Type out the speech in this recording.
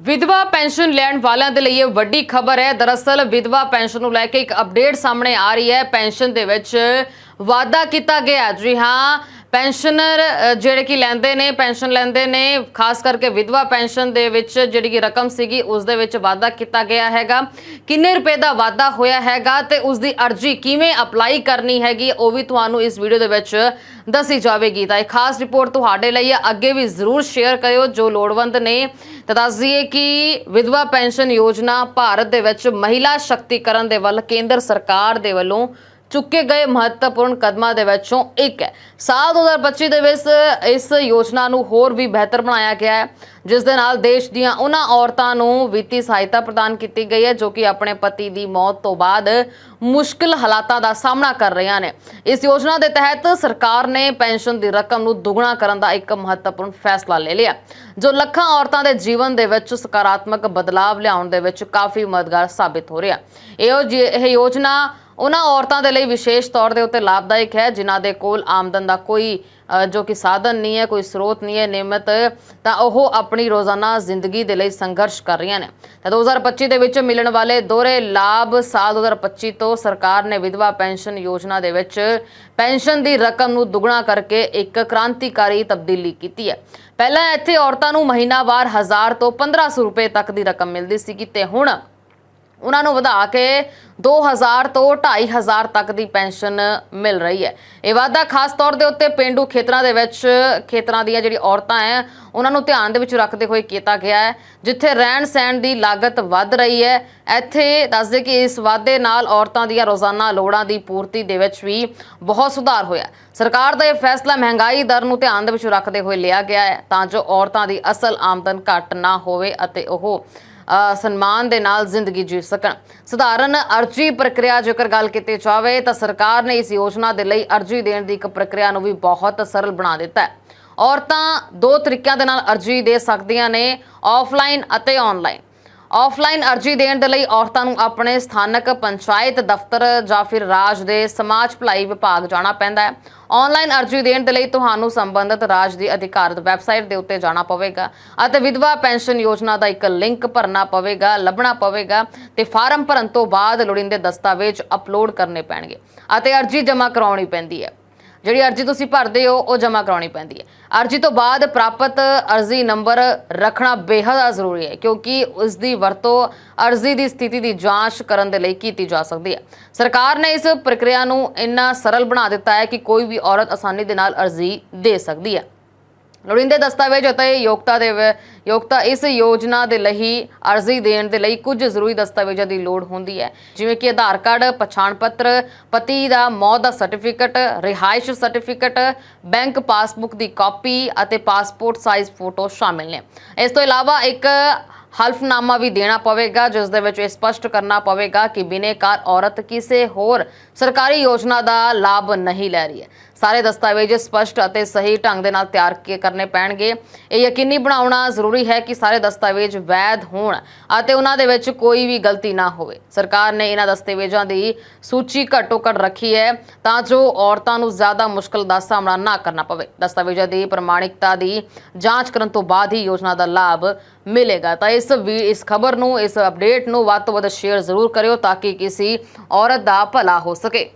ਵਿਧਵਾ ਪੈਨਸ਼ਨ ਲੈਣ ਵਾਲਿਆਂ ਦੇ ਲਈ ਇਹ ਵੱਡੀ ਖਬਰ ਹੈ। ਦਰਅਸਲ ਵਿਧਵਾ ਪੈਨਸ਼ਨ ਨੂੰ ਲੈ ਕੇ ਇੱਕ ਅਪਡੇਟ ਸਾਹਮਣੇ ਆ ਰਹੀ ਹੈ। ਪੈਨਸ਼ਨ ਦੇ ਵਿੱਚ ਵਾਅਦਾ ਕੀਤਾ ਗਿਆ ਜੀ ਹਾਂ ਪੈਨਸ਼ਨਰ ਜਿਹੜੇ ਕਿ ਲੈਂਦੇ ਨੇ, ਪੈਨਸ਼ਨ ਲੈਂਦੇ ਨੇ, ਖਾਸ ਕਰਕੇ ਵਿਧਵਾ ਪੈਨਸ਼ਨ ਦੇ ਵਿੱਚ ਜਿਹੜੀ ਕਿ ਰਕਮ ਸੀਗੀ, ਉਸ ਦੇ ਵਿੱਚ ਵਾਅਦਾ ਕੀਤਾ ਗਿਆ ਹੈਗਾ। ਕਿੰਨੇ ਰੁਪਏ ਦਾ ਵਾਅਦਾ ਹੋਇਆ ਹੈਗਾ ਤੇ ਉਸ ਦੀ ਅਰਜ਼ੀ ਕਿਵੇਂ ਅਪਲਾਈ ਕਰਨੀ ਹੈਗੀ, ਉਹ ਵੀ ਤੁਹਾਨੂੰ ਇਸ ਵੀਡੀਓ ਦੇ ਵਿੱਚ ਦੱਸੀ ਜਾਵੇਗੀ। ਤਾਂ ਇਹ ਖਾਸ ਰਿਪੋਰਟ ਤੁਹਾਡੇ ਲਈ ਅੱਗੇ ਵੀ ਜ਼ਰੂਰ ਸ਼ੇਅਰ ਕਰਿਓ ਜੋ ਲੋੜਵੰਦ ਨੇ। ਤਾਂ ਦੱਸ ਦਈਏ ਕਿ ਵਿਧਵਾ ਪੈਨਸ਼ਨ ਯੋਜਨਾ ਭਾਰਤ ਦੇ ਵਿੱਚ ਮਹਿਲਾ ਸ਼ਕਤੀਕਰਨ ਦੇ ਵੱਲ ਕੇਂਦਰ ਸਰਕਾਰ ਦੇ ਵੱਲੋਂ ਚੁੱਕੇ ਗਏ ਮਹੱਤਵਪੂਰਨ ਕਦਮਾਂ ਦੇ ਵਿੱਚੋਂ ਇੱਕ ਹੈ। ਸਾਲ 2025 ਦੇ ਵਿੱਚ ਇਸ ਯੋਜਨਾ ਨੂੰ ਹੋਰ ਵੀ ਬਿਹਤਰ ਬਣਾਇਆ ਗਿਆ ਹੈ, ਜਿਸ ਦੇ ਨਾਲ ਦੇਸ਼ ਦੀਆਂ ਉਹਨਾਂ ਔਰਤਾਂ ਨੂੰ ਵਿੱਤੀ ਸਹਾਇਤਾ ਪ੍ਰਦਾਨ ਕੀਤੀ ਗਈ ਹੈ, ਜੋ ਕਿ ਆਪਣੇ ਪਤੀ ਦੀ ਮੌਤ ਤੋਂ ਬਾਅਦ ਮੁਸ਼ਕਲ ਹਾਲਾਤਾਂ ਦਾ ਸਾਹਮਣਾ ਕਰ ਰਹੀਆਂ ਨੇ। ਇਸ ਯੋਜਨਾ ਦੇ ਤਹਿਤ ਸਰਕਾਰ ਨੇ ਪੈਨਸ਼ਨ ਦੀ ਰਕਮ ਨੂੰ ਦੁੱਗਣਾ ਕਰਨ ਦਾ ਇੱਕ ਮਹੱਤਵਪੂਰਨ ਫੈਸਲਾ ਲੈ ਲਿਆ, ਜੋ ਲੱਖਾਂ ਔਰਤਾਂ ਦੇ ਜੀਵਨ ਦੇ ਵਿੱਚ ਸਕਾਰਾਤਮਕ ਬਦਲਾਅ ਲਿਆਉਣ ਦੇ ਵਿੱਚ ਕਾਫੀ ਮਦਦਗਾਰ ਸਾਬਿਤ ਹੋ ਰਿਹਾ। ਇਹੋ ਜਿਹੀ ਇਹ ਯੋਜਨਾ ਉਹਨਾਂ ਔਰਤਾਂ ਦੇ ਲਈ ਵਿਸ਼ੇਸ਼ ਤੌਰ ਦੇ ਉੱਤੇ ਲਾਭਦਾਇਕ ਹੈ। ਜਿਨ੍ਹਾਂ ਦੇ ਕੋਲ ਆਮਦਨ ਦਾ ਕੋਈ ਜੋ ਕਿ ਸਾਧਨ ਨਹੀਂ ਹੈ, ਕੋਈ ਸਰੋਤ ਨਹੀਂ ਹੈ, ਨਿਯਮਿਤ, ਤਾਂ ਉਹ ਆਪਣੀ ਰੋਜ਼ਾਨਾ ਜ਼ਿੰਦਗੀ ਦੇ ਲਈ ਸੰਘਰਸ਼ ਕਰ ਰਹੀਆਂ ਨੇ। ਤਾਂ 2025 ਦੇ ਵਿੱਚ ਮਿਲਣ ਵਾਲੇ ਦੋਹਰੇ ਲਾਭ ਸਾਲ 2025 ਤੋਂ ਸਰਕਾਰ ਨੇ ਵਿਧਵਾ ਪੈਨਸ਼ਨ ਯੋਜਨਾ ਦੇ ਵਿੱਚ ਪੈਨਸ਼ਨ ਦੀ ਰਕਮ ਨੂੰ ਦੁੱਗਣਾ ਕਰਕੇ ਇੱਕ ਕ੍ਰਾਂਤੀਕਾਰੀ ਤਬਦੀਲੀ ਕੀਤੀ ਹੈ। ਪਹਿਲਾਂ ਇੱਥੇ ਔਰਤਾਂ ਨੂੰ ਮਹੀਨਾਵਾਰ 1000 ਤੋਂ 1500 ਰੁਪਏ ਤੱਕ ਦੀ ਰਕਮ ਮਿਲਦੀ ਸੀ ਤੇ ਹੁਣ ਉਹਨਾਂ ਨੂੰ ਵਧਾ ਕੇ 2000 ਤੋਂ 2500 ਤੱਕ ਦੀ ਪੈਨਸ਼ਨ ਮਿਲ ਰਹੀ ਹੈ। ਇਹ ਵਾਅਦਾ ਖਾਸ ਤੌਰ ਦੇ ਉੱਤੇ ਪਿੰਡੂ ਖੇਤਰਾਂ ਦੇ ਵਿੱਚ, ਖੇਤਰਾਂ ਦੀਆਂ ਜਿਹੜੀ ਔਰਤਾਂ ਹੈ ਉਹਨਾਂ ਨੂੰ ਧਿਆਨ ਦੇ ਵਿੱਚ ਰੱਖਦੇ ਹੋਏ ਕੀਤਾ ਗਿਆ ਹੈ, ਜਿੱਥੇ ਰਹਿਣ ਸਹਿਣ ਦੀ ਲਾਗਤ ਵੱਧ ਰਹੀ ਹੈ। ਇੱਥੇ ਦੱਸਦੇ ਕਿ ਇਸ ਵਾਅਦੇ ਨਾਲ ਔਰਤਾਂ ਦੀਆਂ ਰੋਜ਼ਾਨਾ ਲੋੜਾਂ ਦੀ ਪੂਰਤੀ ਦੇ ਵਿੱਚ ਵੀ ਬਹੁਤ ਸੁਧਾਰ ਹੋਇਆ ਸਰਕਾਰ ਦਾ ਇਹ ਫੈਸਲਾ ਮਹਿੰਗਾਈ ਦਰ ਨੂੰ ਧਿਆਨ ਦੇ ਵਿੱਚ ਰੱਖਦੇ ਹੋਏ ਲਿਆ ਗਿਆ ਹੈ, ਤਾਂ ਜੋ ਔਰਤਾਂ ਦੀ ਅਸਲ ਆਮਦਨ ਘੱਟ ਨਾ ਹੋਵੇ ਅਤੇ ਉਹ ਸਨਮਾਨ ਦੇ ਨਾਲ ਜ਼ਿੰਦਗੀ ਜੀ ਸਕਣ। ਸਧਾਰਨ ਅਰਜੀ ਪ੍ਰਕਿਰਿਆ ਜੇਕਰ ਗੱਲ ਕੀਤੀ ਜਾਵੇ ਤਾਂ ਸਰਕਾਰ ਨੇ ਇਸ ਯੋਜਨਾ ਦੇ ਲਈ ਅਰਜੀ ਦੇਣ ਦੀ ਇੱਕ ਪ੍ਰਕਿਰਿਆ ਨੂੰ ਵੀ ਬਹੁਤ ਸਰਲ ਬਣਾ ਦਿੱਤਾ ਹੈ। ਔਰਤਾਂ ਦੋ ਤਰੀਕਿਆਂ ਦੇ ਨਾਲ ਅਰਜੀ ਦੇ ਸਕਦੀਆਂ ਨੇ ਆਫਲਾਈਨ ਅਤੇ ਆਨਲਾਈਨ ਆਫਲਾਈਨ ਅਰਜੀ ਦੇਣ ਦੇ ਲਈ ਔਰਤਾਂ ਨੂੰ ਆਪਣੇ ਸਥਾਨਕ ਪੰਚਾਇਤ ਦਫ਼ਤਰ ਜਾਂ ਫਿਰ ਰਾਜ ਦੇ ਸਮਾਜ ਭਲਾਈ ਵਿਭਾਗ ਜਾਣਾ ਪੈਂਦਾ ਹੈ। ਆਨਲਾਈਨ ਅਰਜੀ ਦੇਣ ਦੇ ਲਈ ਤੁਹਾਨੂੰ ਸੰਬੰਧਿਤ ਰਾਜ ਦੀ ਅਧਿਕਾਰਤ ਵੈਬਸਾਈਟ ਦੇ ਉੱਤੇ ਜਾਣਾ ਪਵੇਗਾ ਅਤੇ ਵਿਧਵਾ ਪੈਨਸ਼ਨ ਯੋਜਨਾ ਦਾ ਇੱਕ ਲਿੰਕ ਭਰਨਾ ਪਵੇਗਾ, ਲੱਭਣਾ ਪਵੇਗਾ ਤੇ ਫਾਰਮ ਭਰਨ ਤੋਂ ਬਾਅਦ ਲੋੜੀਂਦੇ ਦਸਤਾਵੇਜ਼ ਅਪਲੋਡ ਕਰਨੇ ਪੈਣਗੇ ਅਤੇ ਅਰਜੀ ਜਮ੍ਹਾਂ ਕਰਾਉਣੀ ਪੈਂਦੀ ਹੈ। ਜਿਹੜੀ ਅਰਜੀ ਤੁਸੀਂ ਭਰਦੇ ਹੋ, ਉਹ ਜਮ੍ਹਾਂ ਕਰਾਉਣੀ ਪੈਂਦੀ ਹੈ। ਅਰਜੀ ਤੋਂ ਬਾਅਦ ਪ੍ਰਾਪਤ ਅਰਜੀ ਨੰਬਰ ਰੱਖਣਾ ਬੇਹੱਦ ਜ਼ਰੂਰੀ ਹੈ, ਕਿਉਂਕਿ ਉਸ ਦੀ ਵਰਤੋਂ ਅਰਜੀ ਦੀ ਸਥਿਤੀ ਦੀ ਜਾਂਚ ਕਰਨ ਦੇ ਲਈ ਕੀਤੀ ਜਾ ਸਕਦੀ ਹੈ। ਸਰਕਾਰ ਨੇ ਇਸ ਪ੍ਰਕਿਰਿਆ ਨੂੰ ਇੰਨਾ ਸਰਲ ਬਣਾ ਦਿੱਤਾ ਹੈ ਕਿ ਕੋਈ ਵੀ ਔਰਤ ਆਸਾਨੀ ਦੇ ਨਾਲ ਅਰਜੀ ਦੇ ਸਕਦੀ ਹੈ। ਲੋੜੀਂਦੇ ਦਸਤਾਵੇਜ਼ ਅਤੇ ਯੋਗਤਾ ਦੇ ਯੋਗਤਾ ਇਸ ਯੋਜਨਾ ਦੇ ਲਈ, ਅਰਜ਼ੀ ਦੇਣ ਦੇ ਲਈ ਕੁਝ ਜ਼ਰੂਰੀ ਦਸਤਾਵੇਜ਼ਾਂ ਦੀ ਲੋੜ ਹੁੰਦੀ ਹੈ। ਜਿਵੇਂ ਕਿ ਆਧਾਰ ਕਾਰਡ, ਪਛਾਣ ਪੱਤਰ, ਪਤੀ ਦਾ ਮੌਤ ਦਾ ਸਰਟੀਫਿਕੇਟ, ਰਿਹਾਇਸ਼ ਸਰਟੀਫਿਕੇਟ, ਬੈਂਕ ਪਾਸਬੁੱਕ ਦੀ ਕਾਪੀ ਅਤੇ ਪਾਸਪੋਰਟ ਸਾਈਜ਼ ਫੋਟੋ ਸ਼ਾਮਿਲ ਨੇ। ਇਸ ਤੋਂ ਇਲਾਵਾ ਇੱਕ ਹਲਫਨਾਮਾ ਵੀ ਦੇਣਾ ਪਵੇਗਾ, ਜਿਸ ਦੇ ਵਿੱਚ ਇਹ ਸਪਸ਼ਟ ਕਰਨਾ ਪਵੇਗਾ ਕਿ ਬਿਨੇਕਾਰ ਔਰਤ ਕਿਸੇ ਹੋਰ ਸਰਕਾਰੀ ਯੋਜਨਾ ਦਾ ਲਾਭ ਨਹੀਂ ਲੈ ਰਹੀ ਹੈ। ਸਾਰੇ ਦਸਤਾਵੇਜ਼ ਸਪਸ਼ਟ ਅਤੇ ਸਹੀ ਢੰਗ ਦੇ ਨਾਲ ਤਿਆਰ ਕੀ ਕਰਨੇ ਪੈਣਗੇ। ਇਹ ਯਕੀਨੀ ਬਣਾਉਣਾ ਜ਼ਰੂਰੀ ਹੈ ਕਿ ਸਾਰੇ ਦਸਤਾਵੇਜ਼ ਵੈਧ ਹੋਣ ਅਤੇ ਉਹਨਾਂ ਦੇ ਵਿੱਚ ਕੋਈ ਵੀ ਗਲਤੀ ਨਾ ਹੋਵੇ। ਸਰਕਾਰ ਨੇ ਇਹਨਾਂ ਦਸਤਾਵੇਜ਼ਾਂ ਦੀ ਸੂਚੀ ਘੱਟੋ ਘੱਟ ਰੱਖੀ ਹੈ ਤਾਂ ਜੋ ਔਰਤਾਂ ਨੂੰ ਜ਼ਿਆਦਾ ਮੁਸ਼ਕਲ ਦਾ ਸਾਹਮਣਾ ਨਾ ਕਰਨਾ ਪਵੇ। ਦਸਤਾਵੇਜ਼ਾਂ ਦੀ ਪ੍ਰਮਾਣਿਕਤਾ ਦੀ ਜਾਂਚ ਕਰਨ ਤੋਂ ਬਾਅਦ ਹੀ ਯੋਜਨਾ ਦਾ ਲਾਭ ਮਿਲੇਗਾ। ਤਾਂ ਇਸ ਵੀ, ਇਸ ਖਬਰ ਨੂੰ, ਇਸ ਅਪਡੇਟ ਨੂੰ ਵੱਧ ਤੋਂ ਵੱਧ ਸ਼ੇਅਰ ਜ਼ਰੂਰ ਕਰਿਓ ਤਾਂ ਕਿ ਕਿਸੇ ਔਰਤ ਦਾ ਭਲਾ ਹੋ ਸਕੇ।